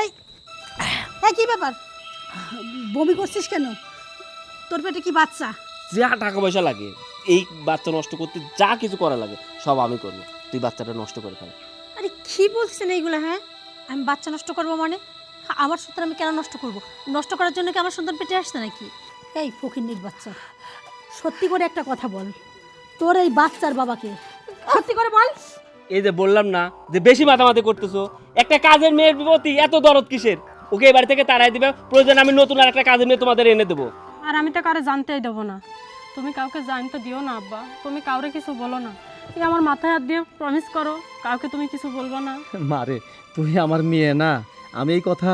এই এই কি ব্যাপার? বমি করছিস কেন? তোর পেটে কি বাচ্চা? যা টাকা পয়সা লাগে এই বাচ্চা নষ্ট করতে যা কিছু করা লাগে সব আমি করব। তুই বাচ্চাটা নষ্ট করে ফেল। আরে কি বলছেন এইগুলো হ্যাঁ? আমি বাচ্চা নষ্ট করব মানে? আমার সন্তান আমি কেন নষ্ট করব? নষ্ট করার জন্য কি আমার সন্তান পেটে আসছে নাকি? এই ফকিন্নির বাচ্চা সত্যি করে একটা কথা বল। তোর এই বাচ্চার বাবাকে সত্যি করে বল। এই যে বললাম না যে বেশি মাতামাতি করতেছো একটা কাজের মেয়ের প্রতি এত দরদ কিসের? ওকে এই বাড়ি থেকে তাড়াই দিবে প্রয়োজন আমি নতুন আর একটা কাজের মেয়ে তোমাদের এনে দেবো। আর আমি তো কারও জানতেই দেবো না। তুমি কাউকে জানতে দিও না আব্বা। তুমি কাউরে কিছু বলো না। এই আমার মাথায় হাত দিয়ে প্রমিস করো কাউকে তুমি কিছু বলব না। মারে তুই আমার মেয়ে না। আমি এই কথা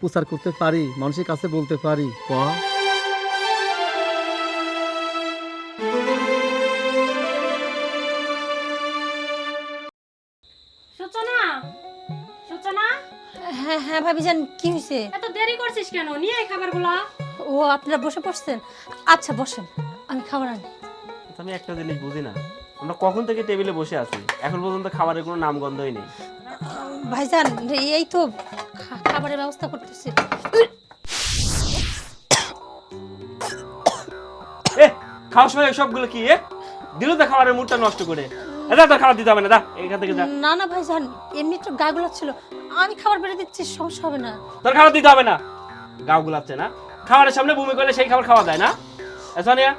প্রচার করতে পারি মানুষের কাছে বলতে পারি। হ্যাঁ হ্যাঁ ভাবিজান কি হয়েছে এত দেরি করছিস কেন? নিয়ে আয় খাবারগুলো। ও আপনারা বসে পড়ছেন? আচ্ছা বসেন। আমি খাবার আনি। আমি একটা জিনিস বুঝি না। আমরা কখন থেকে টেবিলে বসে আছি? এখন পর্যন্ত খাবারের কোনো নামগন্ধই নেই। ভাইজান এই তো খাবারের ব্যবস্থা করতেছি। এ খাওয়ার সময় সবগুলো কি এ? দিল তো খাবারের মুডটা নষ্ট করে। এটা তো খাবার দিতে হবে না দা এখান থেকে যা। না না ভাইজান এমনি একটু গা গুলাচ্ছিল। আমি খাবার বেড়ে দিচ্ছি সমস্যা হবে না। তোর খাবার দিতে হবে না। গাও গুলাচ্ছে না। খাবারের সামনে বমি করলে সেই খাবার খাওয়া যায় না। সোনিয়া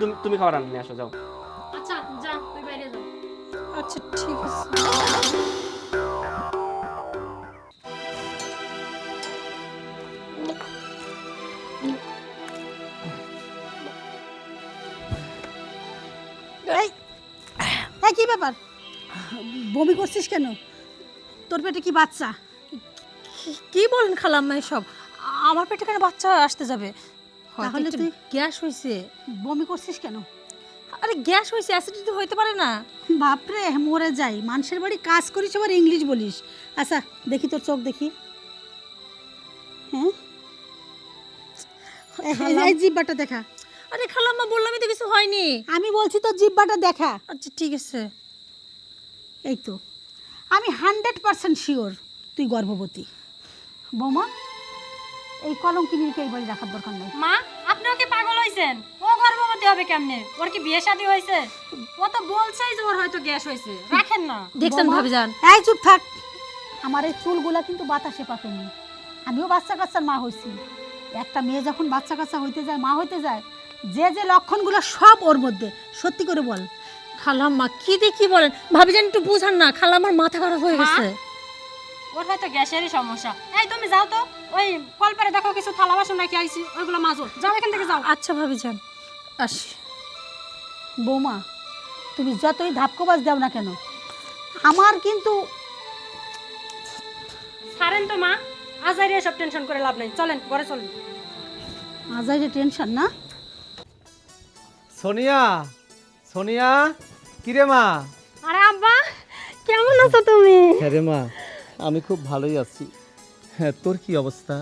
তুমি তুমি খাবার আনতে নিয়ে আসো যাও। আচ্ছা যা তুই বাইরে যা। আচ্ছা ঠিক আছে। এই কি ব্যাপার? বমি করছিস কেন? তোর পেটে কি বাচ্চা? কি- বলেন খালাম্মা এসব? আমার পেটে কেন বাচ্চা আসতে যাবে? তাহলে তুই গ্যাস হয়েছে বমি করছিস কেন? আরে গ্যাস হয়েছে অ্যাসিডিটি হইতে পারে না। বাপরে মরে যাই। মানুষের বাড়ি কাজ করিস আবার ইংলিশ বলিস। আচ্ছা দেখি তোর চোখ দেখি। হ্যাঁ? এই জিব্বাটা দেখা। আরে খালাম্মা বললামই তো কিছু হয়নি। আমি বলছি তোর জিব্বাটা দেখা। আচ্ছা ঠিক আছে। এই তো। আমি হান্ড্রেড পার্সেন্ট শিওর তুই গর্ভবতী। বৌমা এই কলঙ্কিনীকে এই বাড়ি রাখার দরকার নেই? মা আপনি ওকে পাগল হয়েছেন ও গর্ভবতী হবে কেমনে? ওর কি বিয়ে শাদী হয়েছে? ও তো বলছেই যে ওর হয়তো গ্যাস হয়েছে। রাখেন না। দেখছেন বৌমা? ভাবিজান? এই চুপ থাক। আমার এই চুলগুলা কিন্তু বাতাসে পাকেনি। আমিও বাচ্চা কাচ্চার মা হয়েছি একটা মেয়ে যখন বাচ্চা কাচ্চা হইতে যায় মা হইতে যায় যে যে লক্ষণগুলো সব ওর মধ্যে। সত্যি করে বল। খালাম্মা কি দিয়ে কি বলেন? ভাবিজান একটু বুঝান না খালাম্মার মাথা খারাপ হয়ে গেছে। ওর হয়তো গ্যাসেরই সমস্যা। এই তুমি যাও তো ওই কলপারে দেখো কিছু থালা বাসন নাকি আইছি ওইগুলো মাজো। যাও এখান থেকে যাও। আচ্ছা ভাবিজান আসি। বৌমা তুমি যতই ধাপকবাজ দাও না কেন আমার কিন্তু ছাড়েন তো মা। আজারি সব টেনশন করে লাভ নেই। চলেন ঘরে চলেন। আজাইরে টেনশন না? সোনিয়া সোনিয়া। কিরে মা? আরে আব্বা কেমন আছো তুমি? হ্যাঁ রে মা আমি খুব ভালোই আছি। হ্যাঁ তোর কি অবস্থা?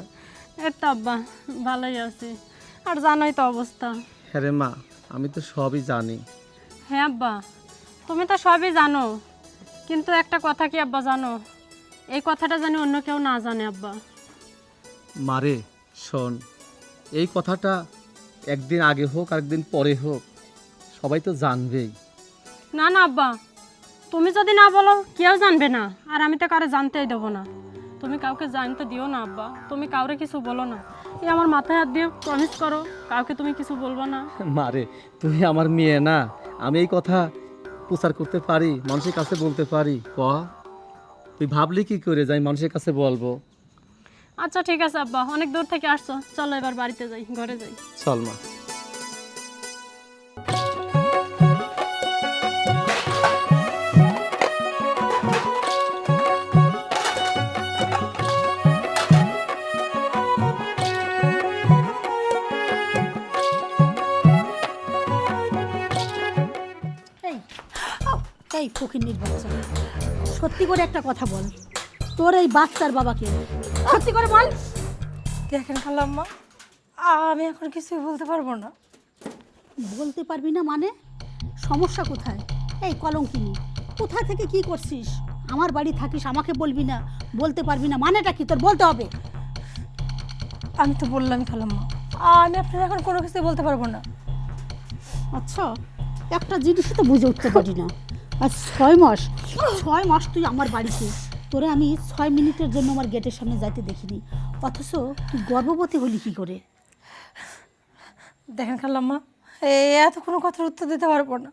তো আব্বা ভালোই আছি। আর জানোই তো অবস্থা। হ্যাঁ রে মা আমি তো সবই জানি। হ্যাঁ আব্বা তুমি তো সবই জানো। কিন্তু একটা কথা কি আব্বা জানো? এই কথাটা জানি অন্য কেউ না জানে আব্বা। মারে শোন এই কথাটা একদিন আগে হোক আর একদিন পরে হোক সবাই তো জানবেই। না না আব্বা। তুমি যদি না বলো কেউ জানবে না। আর আমি তো কারও জানতেই দেবো না। তুমি কাউকে জানতে দিও না আব্বা। তুমি কাউরে কিছু বলো না। এ আমার মাথায় হাত দিয়ে প্রমিস করো কাউকে তুমি কিছু বলব না। মারে তুমি আমার মেয়ে না। আমি এই কথা প্রচার করতে পারি মানুষের কাছে বলতে পারি। ক তুই ভাবলি কি করে যাই মানুষের কাছে বলব? আচ্ছা ঠিক আছে আব্বা। অনেক দূর থেকে আসছো। চলো এবার বাড়িতে যাই ঘরে যাই। চল মা। ফকিন্নির বাচ্চা। সত্যি করে একটা কথা বল। তোর এই বাচ্চার বাবাকে সত্যি করে বল। দেখেন খালাম্মা আমি এখন কিছুই বলতে পারব না। বলতে পারবি না মানে? সমস্যা কোথায়? এই কলঙ্কিনী কোথা থেকে কি করছিস? আমার বাড়ি থাকিস আমাকে বলবি না বলতে পারবি না মানেটা কি? তোর বলতে হবে। আমি তো বললাম খালাম্মা আমি আপনার এখন কোনো কিছু বলতে পারব না। আচ্ছা একটা জিনিসই তো বুঝে উঠতে পারি না। আর ছয় মাস ছয় মাস তুই আমার বাড়িতে। তোরে আমি ছয় মিনিটের জন্য আমার গেটের সামনে যাইতে দেখিনি। অথচ তুই গর্ভবতী হলি কি করে? দেখেন খালাম্মা এই এত কোনো কথার উত্তর দিতে পারব না।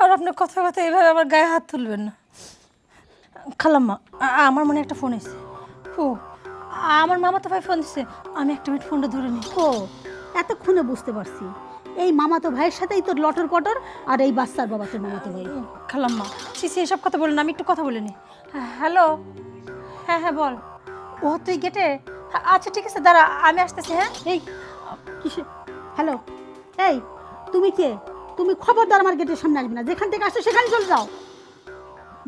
আর আপনার কথা কথা এইভাবে আমার গায়ে হাত তুলবেন না। খালাম্মা আমার মনে একটা ফোন এসেছে। ও আমার মামা তো ভাই ফোন দিচ্ছে আমি একটা মিনিট ফোনটা ধরে নিই। ও এতক্ষণে বুঝতে পারছি। এই মামাতো ভাইয়ের সাথেই তোর লটর কটর আর এই বাচ্চার বাবা তোর মামাতো ভাই। খালাম্মা সিসি এসব কথা বলেন আমি একটু কথা বলে নিই হ্যালো। হ্যাঁ হ্যাঁ বল। ও তুই গেটে আচ্ছা ঠিক আছে দাঁড়া আমি আসতেছি হ্যাঁ? এই কিসে? হ্যালো। এই তুমি কে? তুমি খবরদার আমার গেটের সামনে আসবে না। যেখান থেকে আসো সেখানে চলে যাও।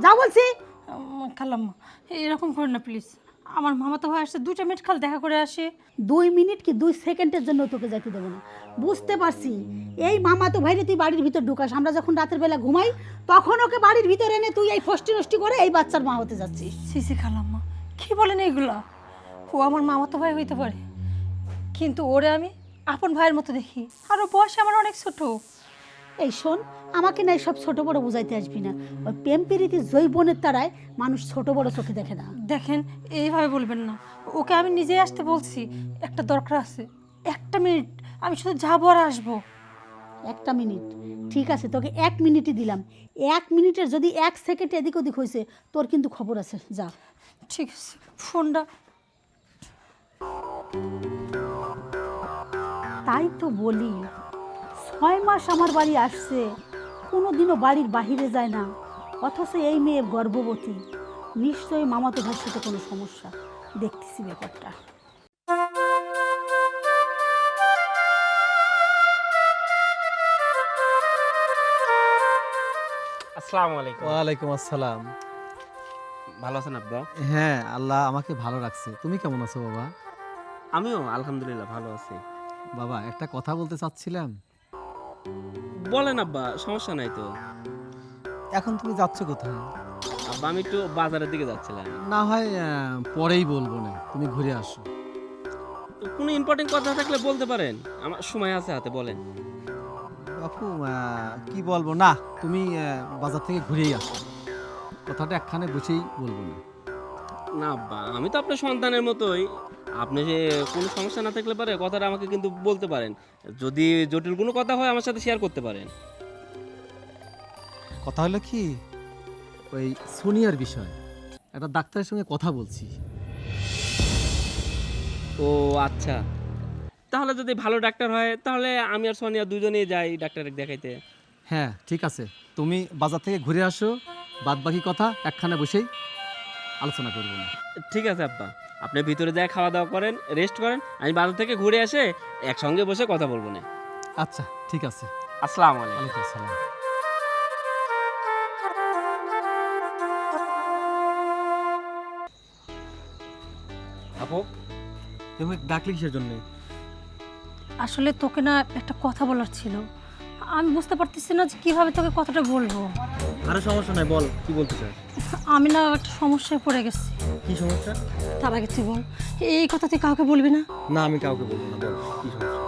যা বলছি। খালাম্মা এরকম করেন না প্লিজ আমার মামা তো ভাই আসছে দুটা মিনিট খাল দেখা করে আসে। দুই মিনিট কি দুই সেকেন্ডের জন্য তোকে যাইতে দেবো না? বুঝতে পারছি। এই মামা তো ভাইরে তুই বাড়ির ভিতর ঢুকাস, আমরা যখন রাতের বেলা ঘুমাই, তখন ওকে বাড়ির ভিতর এনে তুই এই ফষ্টি নষ্টি করে এই বাচ্চার মা হতে যাচ্ছিস। সিসি খালাম্মা, কি বলেন এইগুলা? ও আমার মামা তো ভাই হইতে পারে। কিন্তু ওরে আমি আপন ভাইয়ের মতো দেখি। আর ও বয়সে আমার অনেক ছোট। এই শোন আমাকে না সব ছোট বড় বুঝাইতে আসবি না। ওই প্রেম প্রীতি জৈবনের তারায় মানুষ ছোট বড় চোখে দেখে না। দেখেন এইভাবে বলবেন না। ওকে আমি নিজেই আসতে বলছি। একটা দরকার আছে। একটা মিনিট। আমি শুধু যাব আর আসব। একটা মিনিট। ঠিক আছে তোকে এক মিনিটই দিলাম। এক মিনিটের যদি এক সেকেন্ড এদিক ওদিক হয়েছে তোর কিন্তু খবর আছে। যা। ঠিক আছে ফোনটা। তাই তো বলি ছয় মাস আমার বাড়ি আসছে। কোনো দিনও বাড়ির বাহিরে যায় না। অথচ এই মেয়ে গর্ভবতী। নিশ্চয়ই মামাতো ভাইয়ের সাথে কোনো সমস্যা। দেখতেছি ব্যাপারটা। আসসালামু আলাইকুম। ওয়ালাইকুম আসসালাম। ভালো আছেন আব্বা? হ্যাঁ আল্লাহ আমাকে ভালো রাখছে। তুমি কেমন আছো বাবা? আমিও আলহামদুলিল্লাহ ভালো আছি। বাবা একটা কথা বলতে চাচ্ছিলাম। বলেন আব্বা সমস্যা নাই তো। এখন তুমি যাচ্ছ কোথায়? আব্বা আমি একটু বাজারের দিকে যাচ্ছিলাম। না হয় আহ, পরেই বলব না তুমি ঘুরে আসো। কোনো ইম্পর্টেন্ট কথা থাকলে বলতে পারেন। আমার সময় আছে হাতে বলেন। বাপু আহ, কি বলব? না তুমি আহ, বাজার থেকে ঘুরেই আসো। কথাটা একখানে বসেই বলব না। না আব্বা আমি তো আপনার সন্তানের মতোই। আপনি যে কোনো সমস্যা না থাকলে পারে কথাটা আমাকে কিন্তু বলতে পারেন। যদি জটিল কোনো কথা হয় আমার সাথে শেয়ার করতে পারেন। কথা হলো কি? ওই সোনিয়ার বিষয়। একটা ডাক্তারের সঙ্গে কথা বলছি। ও আচ্ছা। তাহলে যদি ভালো ডাক্তার হয় তাহলে আমি আর সোনিয়া দুজনেই যাই ডাক্তারের দেখাইতে। হ্যাঁ ঠিক আছে। তুমি বাজার থেকে ঘুরে আসো। বাদ বাকি কথা একখানে বসেই আলোচনা করব। না ঠিক আছে আব্বা। আপনি ভিতরে যায় খাওয়া দাওয়া করেন রেস্ট করেন আমি বাজার থেকে ঘুরে এসে একসঙ্গে বসে কথা বলব না। আচ্ছা ঠিক আছে। আসসালামু আলাইকুম। আসসালাম। আপু তুমি ডাকলি কিসের জন্য? আসলে তোকে না একটা কথা বলার ছিল। আমি বুঝতে পারতেছি না যে কীভাবে তোকে কথাটা বলব। আরে সমস্যা নাই বল কি বলতে চাস? আমি না একটা সমস্যায় পড়ে গেছি। কি সমস্যা? তার আগে তুই বল এই কথা তুই কাউকে বলবি না? না আমি কাউকে বলব না বল কি সমস্যা?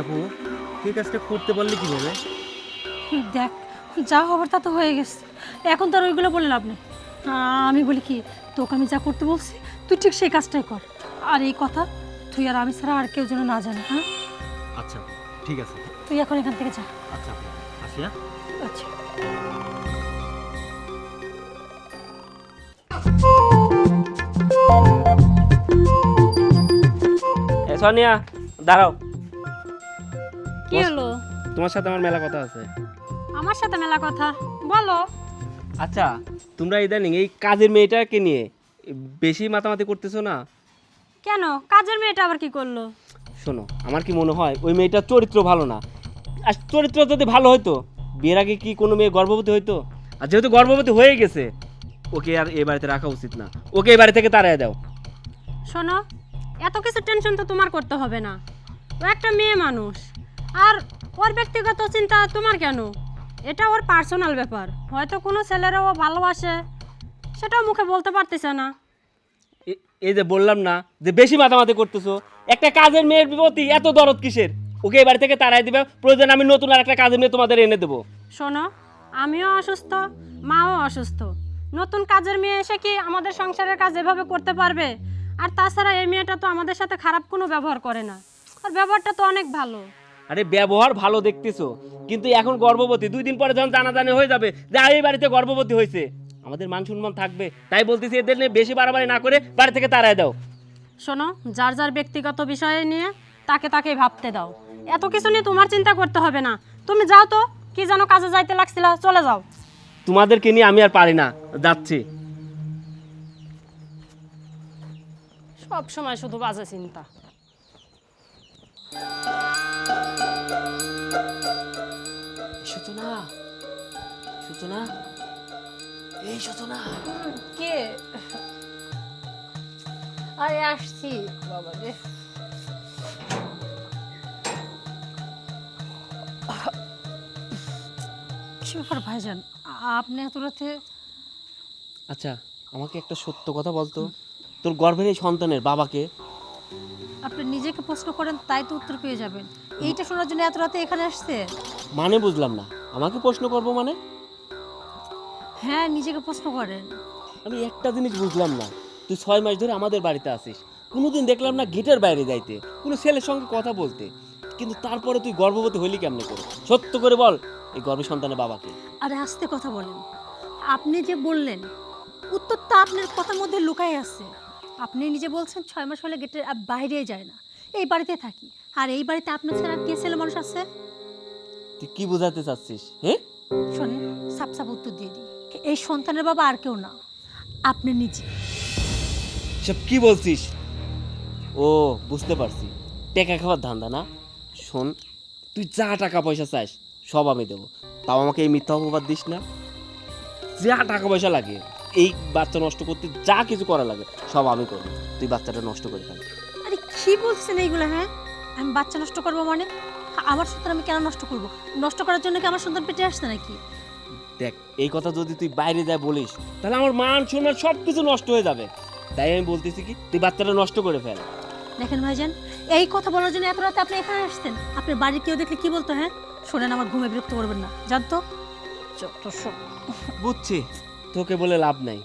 আপু তুই কাজটা করতে পারলি কীভাবে? দেখ যা হবার তা তো হয়ে গেছে। এখন তো আর ওইগুলো বলে লাভ নেই। আমি বলি কি তোকে আমি যা করতে বলছি তুই ঠিক সেই কাজটাই কর। আর এই কথা তুই আর আমি ছাড়া আর কেউ যেন না জানে হ্যাঁ? আচ্ছা ঠিক আছে। তুই এখন এখান থেকে যা। আচ্ছা আসি হ্যাঁ? আচ্ছা। সোনিয়া দাঁড়াও। কি হলো? তোমার সাথে আমার মেলা কথা আছে। আমার সাথে মেলা কথা? বলো। আচ্ছা তোমরা ইদানিং এই কাজের মেয়েটাকে নিয়ে বেশি মাতামাতি করতেছো না? কেন? কাজের মেয়েটা আবার কি করল? শোনো আমার কি মনে হয় ওই মেয়েটার চরিত্র ভালো না। আর চরিত্র যদি ভালো হতো বিয়ের আগে কি কোনো মেয়ে গর্ভবতী হইতো? আর যেহেতু গর্ভবতী হয়ে গেছে ওকে আর এ বাড়িতে রাখা উচিত না। ওকে এই বাড়ি থেকে তাড়াই দাও। শোনো এত কিছু টেনশন তো তোমার করতে হবে না। ও একটা মেয়ে মানুষ। আর ওর ব্যক্তিগত চিন্তা তোমার কেন? এটা ওর পার্সোনাল ব্যাপার। হয়তো কোনো ছেলেরা ও ভালোবাসে সেটাও মুখে বলতে পারতেছে না। এ- এই যে বললাম না যে বেশি মাতামাতি করতেছো একটা কাজের মেয়ের প্রতি এত দরদ কিসের? ওকে এই বাড়ি থেকে তাড়াই দিবে প্রয়োজন আমি নতুন আর একটা কাজের মেয়ে তোমাদের এনে দেবো। শোনো আমিও অসুস্থ মাও অসুস্থ। নতুন কাজের মেয়ে এসে কি আমাদের সংসারের কাজ এভাবে করতে পারবে? আর তাছাড়া এই মেয়েটা তো আমাদের সাথে খারাপ কোনো ব্যবহার করে না। আর ব্যবহারটা তো অনেক ভালো। আরে ব্যবহার ভালো দেখতেছো। কিন্তু এখন গর্ভবতী দুই দিন পরে যখন জানাজানি হয়ে যাবে যে এই বাড়িতে গর্ভবতী হয়েছে। আমাদের মান সম্মান থাকবে। তাই বলতেছি এদের নিয়ে বেশি বাড়াবাড়ি না করে বাড়ি থেকে তাড়াই দাও। শোনো যার যার ব্যক্তিগত বিষয় নিয়ে তাকে তাকে ভাবতে দাও। এত কিছু নিয়ে তোমার চিন্তা করতে হবে না। তুমি যাও তো কি যেন কাজে যাইতে লাগছিল চলে যাও। তোমাদেরকে নিয়ে আমি আর পারি না যাচ্ছি। সব সময় শুধু বাজে চিন্তা। সূচনা সূচনা এই সূচনা কে? আরে আসছি। বাবা রে। কি ব্যাপার ভাইজান? আপনি এত রাতে আচ্ছা আমাকে একটা সত্য কথা বলতো তোর গর্ভের এই সন্তানের বাবাকে আপনি নিজেকে প্রশ্ন করেন তাই তো উত্তর পেয়ে যাবেন। এইটা শোনার জন্য এত রাতে এখানে আসছে? মানে বুঝলাম না। আমাকে প্রশ্ন করব মানে? হ্যাঁ নিজেকে প্রশ্ন করেন। আমি একটা জিনিস বুঝলাম না। তুই ছয় মাস ধরে আমাদের বাড়িতে আসিস কোনোদিন দেখলাম না গেটের বাইরে যাইতে কোনো ছেলের সঙ্গে কথা বলতে। কিন্তু তারপরে তুই গর্ভবতী হইলি কেমনে করে? সত্য করে বল এই গর্ভ সন্তানের বাবাকে। আরে আস্তে কথা বলেন। আপনি যে বললেন উত্তরটা আপনার কথার মধ্যে লুকাই আছে। আপনি নিজে বলছেন ছয় মাস হলে গেটের বাইরে যায় না। এই বাড়িতে থাকি। আর এই বাড়িতে আপনার ছাড়া কে ছেলে মানুষ আছে? তুই কি বোঝাতে চাচ্ছিস হ্যাঁ শোনেন সাপ সাপ উত্তর দিয়ে দিই। এই সন্তানের বাবা আর কেউ না আপনি নিজে। সব কি বলছিস? ও বুঝতে পারছি। টেকা খাওয়ার ধান্দা না? শোন তুই যা টাকা পয়সা চাস সব আমি দেবো। তাও আমাকে এই মিথ্যা অপবাদ দিস না? যা টাকা পয়সা লাগে এই বাচ্চা নষ্ট করতে যা কিছু করা লাগে সব আমি করব। তুই বাচ্চাটা নষ্ট করে ফেল। আরে কি বলছেন এইগুলো হ্যাঁ? আমি বাচ্চা নষ্ট করব মানে? আমার সন্তান আমি কেন নষ্ট করব? নষ্ট করার জন্য কি আমার সন্তান পেটে আসছে নাকি? দেখ এই কথা যদি তুই বাইরে যায় বলিস তাহলে আমার মান সম্মান সব কিছু নষ্ট হয়ে যাবে। তাই আমি বলতেছি কি তুই বাচ্চাটা নষ্ট করে ফেল। দেখেন ভাইজান এই কথা বলার জন্য এত রাতে আপনি এখানে আসছেন। আপনার বাড়ির কেউ দেখলে কি বলতো হ্যাঁ? শোনেন আমার ঘুমে বিরক্ত করবেন না। জানতো বুঝছি তোকে বলে লাভ নাই।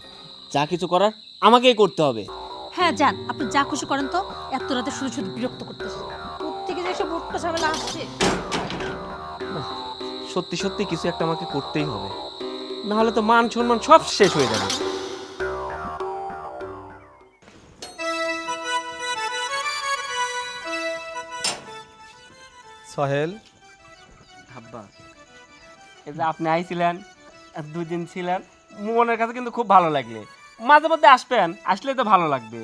যা কিছু করার আমাকেই করতে হবে। হ্যাঁ যান আপনি যা খুশি করেন তো এত রাতে শুধু শুধু বিরক্ত করতেছে উঠতে ঝামেলা আসছে। সত্যি সত্যি কিছু একটা আমাকে করতেই হবে। না হলে তো মান সম্মান সব শেষ হয়ে যাবে। সহেল? আব্বা এই যে আপনি আইছিলেন আর দুই ছিলেন মনের কাছে কিন্তু খুব ভালো লাগলে। মাঝে মধ্যে আসবেন আসলে তো ভালো লাগবে।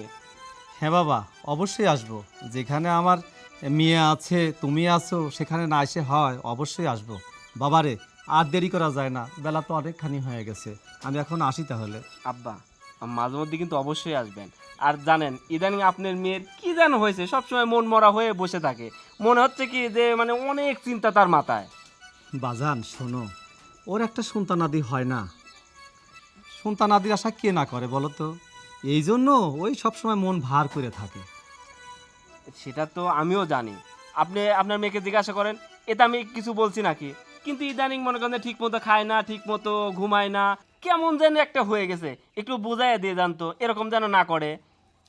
হ্যাঁ বাবা অবশ্যই আসব। যেখানে আমার মেয়ে আছে তুমি আছো সেখানে না এসে হয় অবশ্যই আসব। বাবারে আর দেরি করা যায় না বেলা তো অনেকখানি হয়ে গেছে। আমি এখন আসি তাহলে। আব্বা মাঝে মধ্যে কিন্তু অবশ্যই আসবেন। আর জানেন ইদানিং আপনার মেয়ের কি যেন হয়েছে সবসময় মন মরা হয়ে বসে থাকে। মনে হচ্ছে কি যে মানে অনেক চিন্তা তার মাথায়। বাজান শোনো ওর একটা সন্তানাদি হয় না। সন্তানাদির আশা কে না করে বলো তো? এই জন্য ওই সবসময় মন ভার করে থাকে। সেটা তো আমিও জানি। আপনি আপনার মেয়েকে জিজ্ঞাসা করেন এটা আমি কিছু বলছি নাকি? কিন্তু ইদানিং মনে করেন ঠিক মতো খায় না ঠিক মতো ঘুমায় না কেমন যেন একটা হয়ে গেছে। একটু বোঝাই দিয়ে জানতো এরকম যেন না করে।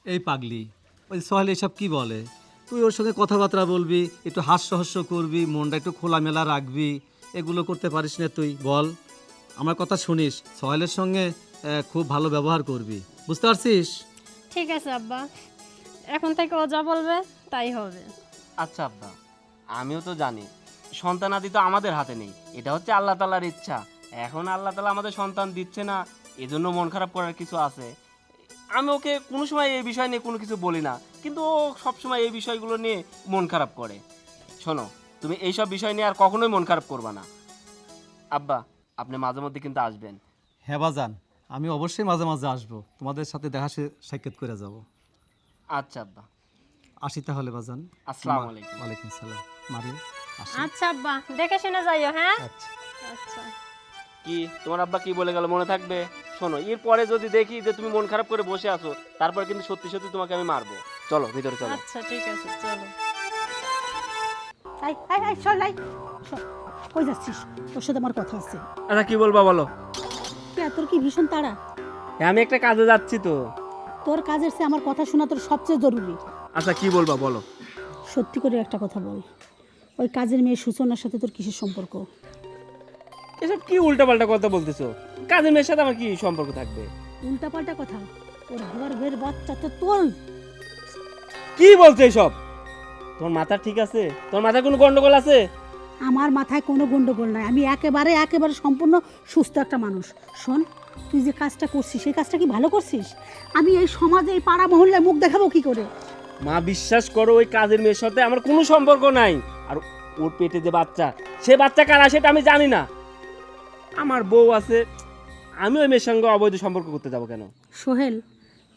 এই পাগলি ওই সোহেল এসব কি বলে? তুই ওর সঙ্গে কথাবার্তা বলবি একটু হাস্যহাস্য করবি মনটা একটু খোলামেলা রাখবি এগুলো করতে পারিস না তুই বল। আমার কথা শুনিস সোহেলের সঙ্গে খুব ভালো ব্যবহার করবি। বুঝতে পারছিস? ঠিক আছে আব্বা। এখন থেকে ও যা বলবে তাই হবে। আচ্ছা আব্বা আমিও তো জানি সন্তান আদি তো আমাদের হাতে নেই। এটা হচ্ছে আল্লাহ তালার ইচ্ছা। এখন আল্লাহ তালা আমাদের সন্তান দিচ্ছে না এজন্য মন খারাপ করার কিছু আছে। আমি ওকে কোনো সময় এই বিষয় নিয়ে কোনো কিছু বলি না কিন্তু ও সবসময় এই বিষয়গুলো নিয়ে মন খারাপ করে। শোনো তুমি এইসব বিষয় নিয়ে আর কখনোই মন খারাপ করবা না। আব্বা আপনি মাঝে মধ্যে কিন্তু আসবেন। হ্যাঁ বাজান আমি অবশ্যই মাঝে মাঝে আসব। তোমাদের সাথে দেখা সাক্ষাৎ করে যাব। আচ্ছা আব্বা। আসি তাহলে বাজান। আসসালামু আলাইকুম। ওয়ালাইকুম সালাম মারে আচ্ছা আব্বা দেখে শুনে যাইও হ্যাঁ? আচ্ছা। আচ্ছা। কি তোমার আব্বা কি বলে গেল মনে থাকবে? শোনো এর পরে যদি দেখি যে তুমি মন খারাপ করে বসে আছো তারপর কিন্তু সত্যি সত্যি তোমাকে আমি মারবো। চলো ভিতরে চলো। আচ্ছা ঠিক আছে চলো। আই আই আই চল আই কই যাচ্ছিস? তোর সাথে আমার কথা আছে। আচ্ছা কি বলবা বলো? তোর কি ভীষণ তাড়া? হ্যাঁ, আমি একটা কাজে যাচ্ছি তো। তোর কাজের চেয়ে আমার কথা শোনা তোর সবচেয়ে জরুরি। আচ্ছা কি বলবা বলো। সত্যি করে একটা কথা বল। ওই কাজের মেয়ে সূচনার সাথে তোর কিসের সম্পর্ক? এসব কি উল্টাপাল্টা কথা বলতেছো? কাজের মেয়ের সাথে আমার কি সম্পর্ক থাকবে? উল্টাপাল্টা কথা? ওর গর্ভের বাচ্চা তো তোর। কি বলছো এসব? তোমার মাথা ঠিক আছে? তোর মাথায় কোনো গন্ডগোল আছে? আমার মাথায় কোনো গন্ডগোল নাই। আমি একেবারে একেবারে সম্পূর্ণ সুস্থ একটা মানুষ। শোন তুই যে কাজটা করছিস সেই কাজটা কি ভালো করছিস? আমি এই সমাজে এই পাড়া মহল্লায় মুখ দেখাবো কি করে? মা বিশ্বাস করো ওই কাজের মেয়ের সাথে আমার কোনো সম্পর্ক নাই। আর ওর পেটে যে বাচ্চা সে বাচ্চা কারা সেটা আমি জানি না। আমার বউ আছে আমি ওই মেয়ের সঙ্গে অবৈধ সম্পর্ক করতে যাব কেন? সোহেল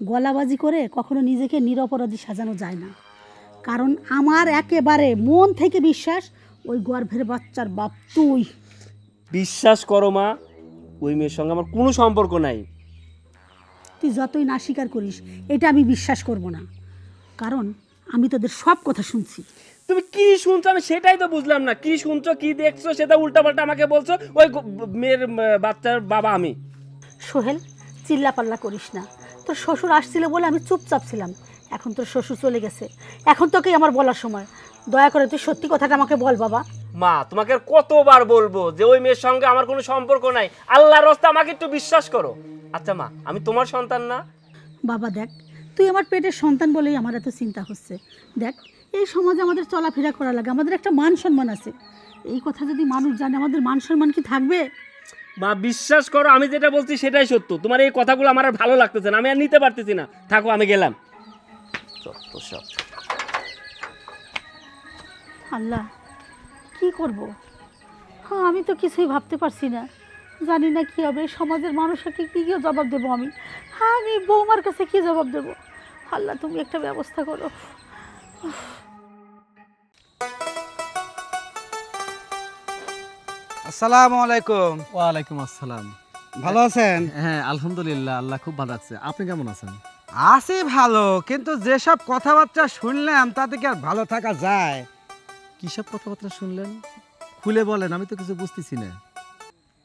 গলাবাজি করে কখনো নিজেকে নিরপরাধী সাজানো যায় না। কারণ আমার একেবারে মন থেকে বিশ্বাস ওই গর্ভের বাচ্চার বাপ তুই। বিশ্বাস করো মা ওই মেয়ের সঙ্গে আমার কোনো সম্পর্ক নাই। তুই যতই না স্বীকার করিস এটা আমি বিশ্বাস করব না। কারণ আমি তোদের সব কথা শুনছি। তুমি কি শুনছো? আমি সেটাই তো বুঝলাম না। কি শুনছো কি দেখছ সেটা উল্টাপাল্টা আমাকে বলছো ওই মেয়ের বাচ্চার বাবা আমি। সোহেল চিল্লাপাল্লা করিস না। তোর শ্বশুর আসছিল বলে আমি চুপচাপ ছিলাম। এখন তোর শ্বশুর চলে গেছে। এখন তোকেই আমার বলার সময়। দয়া করে তুই সত্যি কথাটা আমাকে বল বাবা। মা তোমাকে আর কতবার বলব যে ওই মেয়ের সঙ্গে আমার কোনো সম্পর্ক নাই। আল্লাহর রাস্তা আমাকে একটু বিশ্বাস করো। আচ্ছা মা আমি তোমার সন্তান না? বাবা দেখ তুই আমার পেটের সন্তান বলেই আমার এত চিন্তা হচ্ছে। দেখ এই সমাজে আমাদের চলাফেরা করা লাগে আমাদের একটা মান সম্মান আছে। এই কথা যদি মানুষ জানে আমাদের মান সম্মান কি থাকবে? মা বিশ্বাস করো আমি যেটা বলছি সেটাই সত্য। তোমার এই কথাগুলো আমার আর ভালো লাগতেছে না আমি আর নিতে পারতেছি না। থাকো আমি গেলাম। আল্লাহ কি করব? হ্যাঁ আমি তো কিছুই ভাবতে পারছি না। জানি না কি হবে সমাজের মানুষকে কি কি জবাব দেবো আমি? হ্যাঁ আমি বৌমার কাছে কি জবাব দেবো? আল্লাহ তুমি একটা ব্যবস্থা করো। আসসালামু আলাইকুম। ওয়ালাইকুম আসসালাম। ভালো আছেন? হ্যাঁ আলহামদুলিল্লাহ আল্লাহ খুব ভালো আছে। আপনি কেমন আছেন? আছি ভালো কিন্তু যেসব কথাবার্তা শুনলাম তাতে কি আর ভালো থাকা যায়? কিসব কথাবার্তা শুনলেন? খুলে বলেন আমি তো কিছু বুঝতেছি না।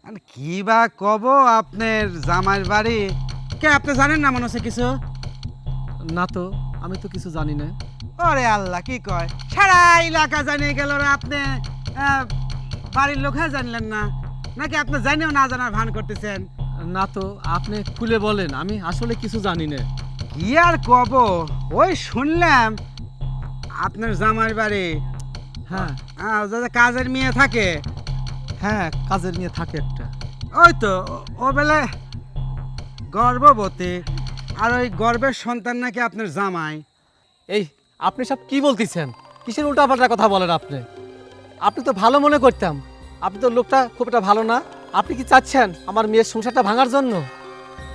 আর কি বা কব আপনার জামাইর বাড়ি? কে আপনি জানেন না মনে হচ্ছে কিছু? না তো আমি তো কিছু জানি না। ওরে আল্লাহ কি কয়? সারা এলাকা জানিয়ে গেল রে আপনি। আহ, বাড়ির লোক জানলেন না। নাকি আপনি জানিও না জানার ভান করতেছেন? না তো আপনি খুলে বলেন আমি আসলে কিছু জানি না। কি আর কব? ওই শুনলাম আপনার জামাইর বাড়ি। হ্যাঁ। যাতে কাজের মেয়ে থাকে। হ্যাঁ কাজের মেয়ে থাকে একটা। ওই তো ও- ও বেলে গর্ভবতী আর ওই গর্ভের সন্তান নাকি আপনার জামাই। এই আপনি সব কি বলতেছেন? কিসের উল্টাপাল্টা কথা বলেন আপনি? আপনি তো ভালো মনে করতাম। আপনি তো লোকটা খুব একটা ভালো না। আপনি কি চাচ্ছেন আমার মেয়ের সংসারটা ভাঙার জন্য?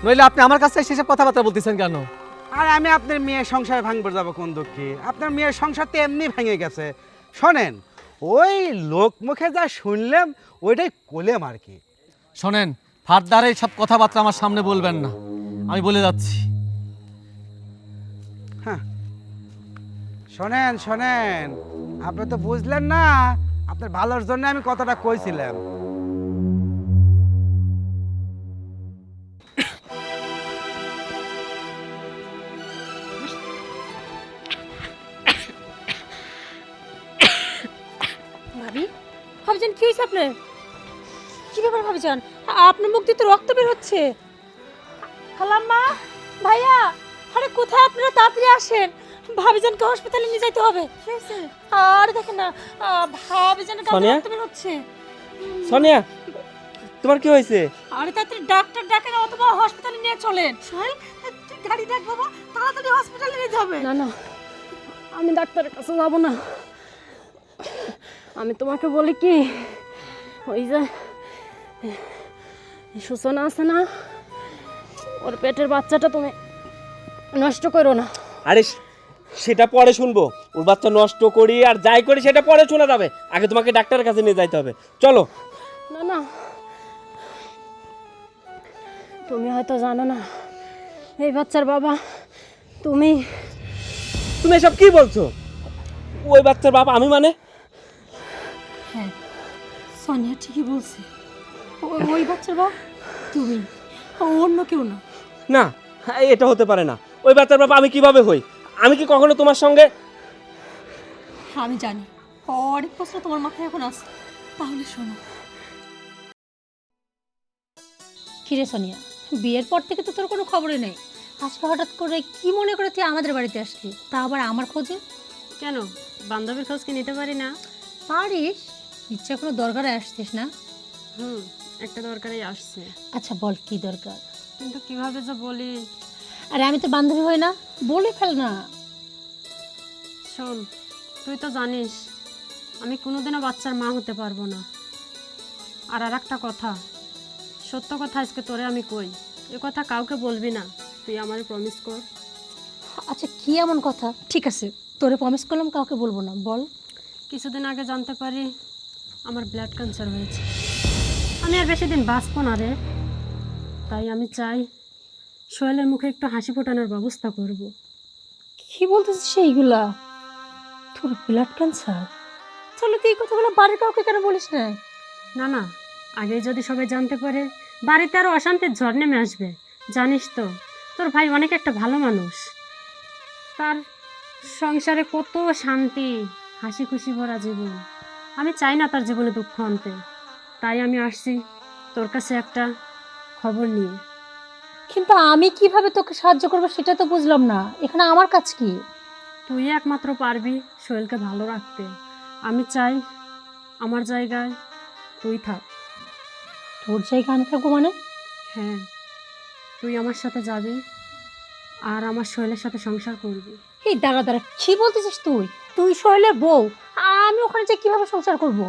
নইলে আপনি আমার কাছে সেসব কথাবার্তা বলতেছেন কেন? আর আমি আপনার মেয়ের সংসার ভাঙবো যাব কোন দুঃখী? আপনার মেয়ের সংসার তো এমনি ভেঙে গেছে। শোনেন ওই লোক মুখে যা শুনলাম ওইটাই কোলেম আর কি। শোনেন ফারদারে সব কথাবার্তা আমার সামনে বলবেন না। আমি বলে যাচ্ছি। হ্যাঁ। শোনেন শোনেন আপনি তো বুঝলেন না আপনার ভালোর জন্য আমি কথাটা কইছিলাম। ভাবছেন কি হয়েছে আপনার? কি ব্যাপার ভাবছেন আপনার মুখ দিয়ে তো রক্ত বের হচ্ছে। খালাম্মা ভাইয়া আরে কোথায় আপনারা? তাড়াতাড়ি আসেন। ভাবিজানকে হসপিটালে নিয়ে যেতে হবে। আর দেখেন না ভাবিজানের সোনিয়া? রক্ত বের হচ্ছে। সোনিয়া তোমার কি হয়েছে? আরে তাড়াতাড়ি ডাক্তার ডাকেন অথবা হসপিটালে নিয়ে চলেন। সোহেল তুই গাড়ি ডাক বাবা তাড়াতাড়ি হসপিটালে নিতে হবে না না আমি ডাক্তারের কাছে যাব না। আমি তোমাকে বলি কি ওই যে সূচনা আছে না ওর পেটের বাচ্চাটা তুমি নষ্ট করো না। আরে সেটা পরে শুনব। ওর বাচ্চা নষ্ট করি আর যাই করি সেটা পরে শোনা যাবে। আগে তোমাকে ডাক্তারের কাছে নিয়ে যাইতে হবে। চলো। না না। তুমি হয়তো জানো না এই বাচ্চার বাবা তুমি তুমি এসব কি বলছো? ওই বাচ্চার বাবা আমি মানে? হ্যাঁ সোনিয়া ঠিকই বলছে। ওই বাচ্চার বাপ? তুমি? অন্য কেউ না। না এটা হতে পারে না। ওই বাচ্চার বাপ আমি কীভাবে হই? আমি কি কখনো তোমার সঙ্গে? আমি জানি। অনেক প্রশ্ন তোমার মাথায় এখন আছে তাহলে শোনো। কিরে সোনিয়া বিয়ের পর থেকে তো তোর কোনো খবরই নেই। আজকে হঠাৎ করে কি মনে করে তুই আমাদের বাড়িতে আসলি? তা আবার আমার খোঁজে? কেন? বান্ধবীর খোঁজ কি নিতে পারি না? পারিস। ইচ্ছা কোনো দরকারে আসছিস না? হুম একটা দরকারেই আসছে। আচ্ছা বল কি দরকার? কিন্তু কীভাবে যে বলি? আরে আমি তো বান্ধবী হই না। বলে ফেল না। শোন তুই তো জানিস আমি কোনোদিনও বাচ্চার মা হতে পারব না। আর আর একটা কথা সত্য কথা আজকে তোরে আমি কই? এ কথা কাউকে বলবি না। তুই আমার প্রমিস কর। আচ্ছা কি এমন কথা? ঠিক আছে তোরে প্রমিস করলাম কাউকে বলব না। বল। কিছুদিন আগে জানতে পারি আমার ব্লাড ক্যান্সার হয়েছে। আমি আর বেশি দিন বাঁচবো না রে। তাই আমি চাই সোহেলের মুখে একটু হাসি ফোটানোর ব্যবস্থা করব। কি বলতেছিস সেইগুলা? তোর ব্লাড ক্যান্সার তাহলে তুই এই কথাগুলো বাড়ির কাউকে কেন বলিস না না না আগে যদি সবাই জানতে পারে বাড়িতে আরও অশান্তির ঝড় নেমে আসবে। জানিস তো তোর ভাই অনেক একটা ভালো মানুষ। তার সংসারে কত শান্তি হাসি খুশি ভরা জীবন। আমি চাই না তার জীবনে দুঃখ আনতে। তাই আমি আসছি তোর কাছে একটা খবর নিয়ে। কিন্তু আমি কীভাবে তোকে সাহায্য করব সেটা তো বুঝলাম না। এখানে আমার কাজ কি? তুই একমাত্র পারবি সোহেলকে ভালো রাখতে। আমি চাই আমার জায়গায় তুই থাক। তোর জায়গা আমি থাকব মানে? হ্যাঁ তুই আমার সাথে যাবি আর আমার সোহেলের সাথে সংসার করবি। এই দাঁড়া দাঁড়া কি বলতেছিস তুই? তুই সোহেলের বউ। আমি ওখানে যে কীভাবে সংসার করব?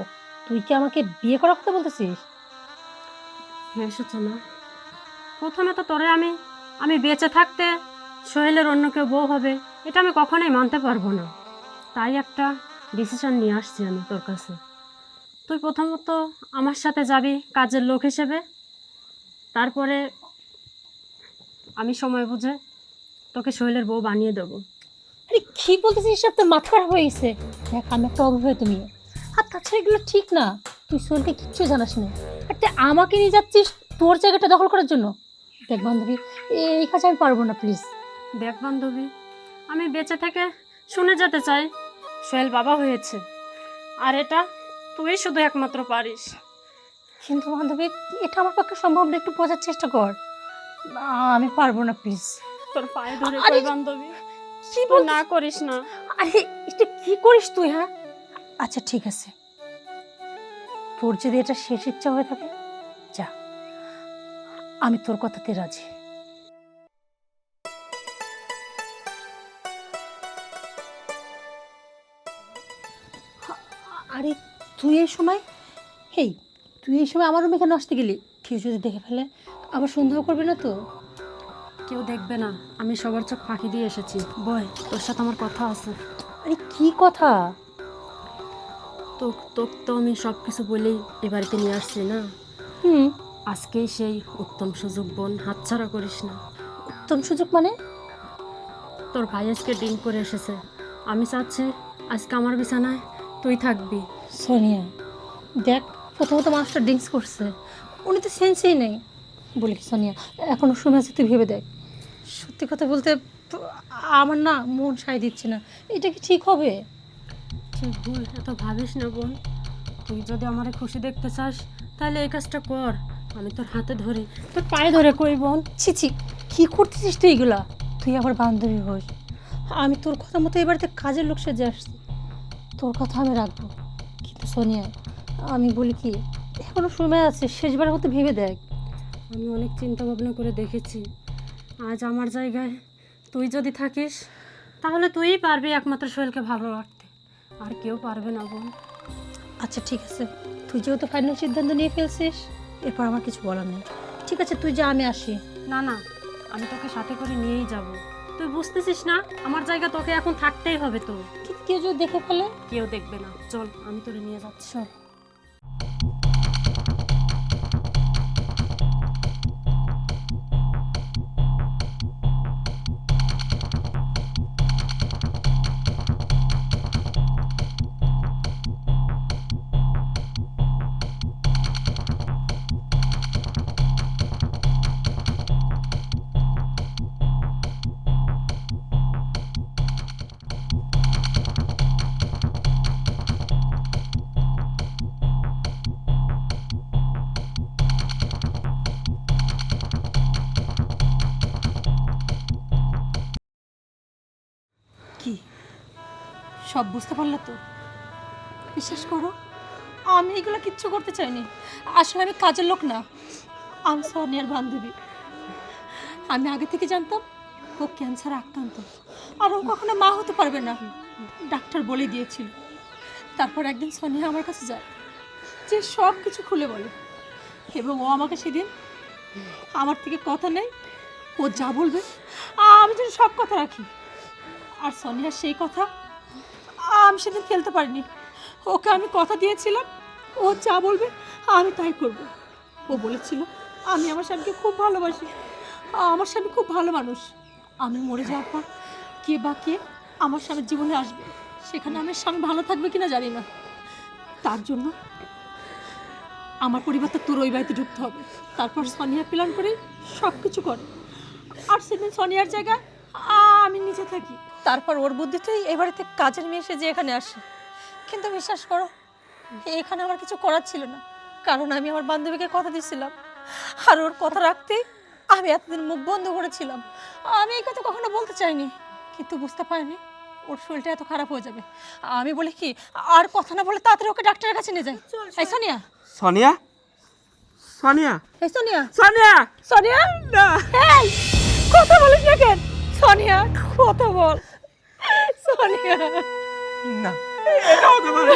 তুই কি আমাকে বিয়ে করার কথা বলতেছিস? হ্যাঁ সূচনা প্রথমে তো তোরে আমি আমি বেঁচে থাকতে সোহেলের অন্য কেউ বউ হবে, এটা আমি কখনোই মানতে পারব না। তাই একটা ডিসিশন নিয়ে আসছি আমি তোর কাছে। তুই প্রথমত আমার সাথে যাবি কাজের লোক হিসেবে, তারপরে আমি সময় বুঝে তোকে সোহেলের বউ বানিয়ে দেবো। আরে কি বলতেছিস সব তো মাথা খারাপ হয়ে গেছে। দেখ আমি একটা অবিবাহিত মেয়ে আর তাছাড়া এগুলো ঠিক না। তুই সোহেলকে কিচ্ছু জানাস না। আর তুই আমাকে নিয়ে যাচ্ছিস তোর জায়গাটা দখল করার জন্য। দেখ বান্ধবী এই কাজ আমি পারব না প্লিজ দেখ বান্ধবী আমি বেঁচে থেকে শুনে যেতে চাই। সোহেল বাবা হয়েছে। আর এটা তুই শুধু একমাত্র পারিস। কিন্তু বান্ধবী এটা আমার পক্ষে সম্ভব না। একটু বোঝার চেষ্টা কর। আমি পারব না প্লিজ তোর পায়ে ধরে বান্ধবী? কি তুই না করিস না। আরে এটা কি করিস তুই হ্যাঁ? আচ্ছা ঠিক আছে। তোর যদি এটা শেষ ইচ্ছা হয়ে থাকে যা। আমি তোর কথাতে রাজি। আরে তুই এই সময়? হেই তুই এই সময় আমার রুমে কেন আসতে গেলি? কেউ যদি দেখে ফেলে আবার সন্দেহ করবে না তো? কেউ দেখবে না। আমি সবার চোখ ফাঁকি দিয়ে এসেছি। বয় তোর সাথে আমার কথা আছে। আরে কি কথা? তো তোকে তো আমি সব কিছু বলেই এ বাড়িতে নিয়ে আসছি না। হুম। আজকেই সেই উত্তম সুযোগ বোন হাতছাড়া করিস না। উত্তম সুযোগ মানে? তোর ভাই আজকে ড্রিঙ্ক করে এসেছে। আমি চাচ্ছি আজকে আমার বিছানায় তুই থাকবি। সোনিয়া দেখ প্রথমত মাস্টার ড্রিঙ্কস করছে। উনি তো সেন্সই নেই। বলি কি সোনিয়া এখনও সময় আছে তুই ভেবে দেখ। সত্যি কথা বলতে আমার না মন সায় দিচ্ছে না। এটা কি ঠিক হবে? ঠিক ভুল এত ভাবিস না বোন। তুই যদি আমারে খুশি দেখতে চাস তাহলে এই কাজটা কর। আমি তোর হাতে ধরে। তোর পায়ে ধরে কই বোন? ছি ছি কী করতেছিস তুই এগুলা? তুই আমার বান্ধবী হোস। আমি তোর কথা মতো এবারে কাজের লোক সেজে আসছি। তোর কথা আমি রাখব। কিন্তু সোনিয়া আমি বলি কি এখনও সময় আছে শেষবার হতে ভেবে দেখ। আমি অনেক চিন্তা ভাবনা করে দেখেছি। আজ আমার জায়গায় তুই যদি থাকিস তাহলে তুইই পারবি একমাত্র সোহেলকে ভালো রাখতে। আর কেউ পারবে না বোন। আচ্ছা ঠিক আছে। তুই যেহেতু ফাইনাল সিদ্ধান্ত নিয়ে ফেলছিস এরপর আমার কিছু বলার নেই। ঠিক আছে তুই যা আমি আসি। না না আমি তোকে সাথে করে নিয়েই যাব। তুই বুঝতেছিস না আমার জায়গা তোকে এখন থাকতেই হবে তো কিন্তু কেউ যদি দেখে ফেলে? কেউ দেখবে না। চল আমি তোরে নিয়ে যাচ্ছি। চল। সব বুঝতে পারলে তো? বিশ্বাস করো, আমি এগুলো কিচ্ছু করতে চাইনি। আসলে আমি কাজের লোক না। আমি সোনিয়ার বান্ধবী। আমি আগে থেকে জানতাম, ও ক্যান্সার আক্রান্ত। আর ও কখনো মা হতে পারবে না। ডাক্তার বলে দিয়েছিল তারপর একদিন সোনিয়া আমার কাছে যায়, যে সব কিছু খুলে বলে। এবং ও আমাকে সেদিন আমার থেকে কথা নেই ও যা বলবে, আমি যেন সব কথা রাখি। আর সোনিয়ার সেই কথা আমি সেদিন খেলতে পারিনি। ওকে আমি কথা দিয়েছিলাম, ও যা বলবে আমি তাই করব। ও বলেছিল, আমি আমার স্বামীকে খুব ভালোবাসি। আমার স্বামী খুব ভালো মানুষ। আমি মরে যাওয়ার পর কে বা কে আমার স্বামীর জীবনে আসবে, সেখানে আমার স্বামী ভালো থাকবে কিনা জানি না। তার জন্য আমার পরিবারটা তোর ওই বাড়িতে ঢুকতে হবে। তারপর সোনিয়া প্ল্যান করে সব কিছু করে। আর সেদিন সোনিয়ার জায়গায় আমি নিচে থাকি। তারপর ওর বুদ্ধিতেই এই বাড়িতে কাজের মেয়ে এসে যে এখানে আসে। কিন্তু বিশ্বাস করো এখানে আমার কিছু করার ছিল না। কারণ আমি আমার বান্ধবীকে কথা দিয়েছিলাম। আর ওর কথা রাখতেই আমি এতদিন মুখ বন্ধ করেছিলাম। আমি এই কথা কখনো বলতে চাইনি। কিন্তু বুঝতে পারিনি ওর শরীরটা এত খারাপ হয়ে যাবে। আমি বলি কি আর কথা না বলে তাড়াতাড়ি ওকে ডাক্তারের কাছে নিয়ে যাই। এই সোনিয়া। সোনিয়া? সোনিয়া? এই সোনিয়া। সোনিয়া? সোনিয়া? না। এই কথা বলিস না কেন? সোনিয়া কথা বল। সোনিয়া। না এটা হতে পারে